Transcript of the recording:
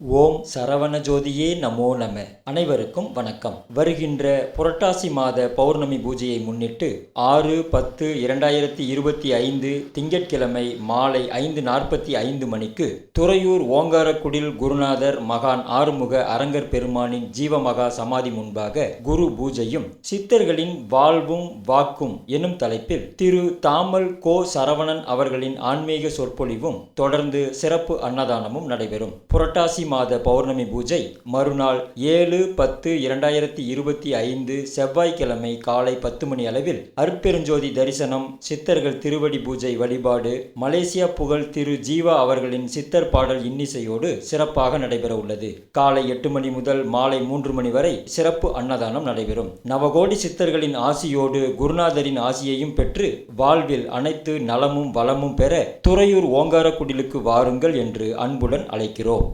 ஓம் சரவண ஜோதியே நமோ நம. அனைவருக்கும் வணக்கம். வருகின்ற புரட்டாசி மாத பௌர்ணமி பூஜையை முன்னிட்டு ஆறு பத்து இரண்டாயிரத்தி இருபத்தி ஐந்து திங்கட்கிழமை மாலை ஐந்து நாற்பத்தி ஐந்து மணிக்கு துறையூர் ஓங்காரக்குடில் குருநாதர் மகான் ஆறுமுக அரங்கர் பெருமானின் ஜீவமகா சமாதி முன்பாக குரு பூஜையும் சித்தர்களின் வாழ்வும் வாக்கும் எனும் தலைப்பில் திரு தாமல் கோ சரவணன் அவர்களின் ஆன்மீக சொற்பொழிவும் தொடர்ந்து சிறப்பு அன்னதானமும் நடைபெறும். புரட்டாசி மாத பௌர்ணமி பூஜை மறுநாள் ஏழு பத்து இரண்டாயிரத்தி இருபத்தி ஐந்து செவ்வாய்க்கிழமை காலை பத்து மணி அளவில் அற்பெருஞ்சோதி தரிசனம் சித்தர்கள் திருவடி பூஜை வழிபாடு மலேசியா புகழ் திரு ஜீவா அவர்களின் சித்தர் பாடல் இன்னிசையோடு சிறப்பாக நடைபெற உள்ளது. காலை எட்டு மணி முதல் மாலை மூன்று மணி வரை சிறப்பு அன்னதானம் நடைபெறும். நவகோடி சித்தர்களின் ஆசியோடு குருநாதரின் ஆசியையும் பெற்று வாழ்வில் அனைத்து நலமும் வளமும் பெற துறையூர் ஓங்காரக்குடிலுக்கு வாருங்கள் என்று அன்புடன் அழைக்கிறோம்.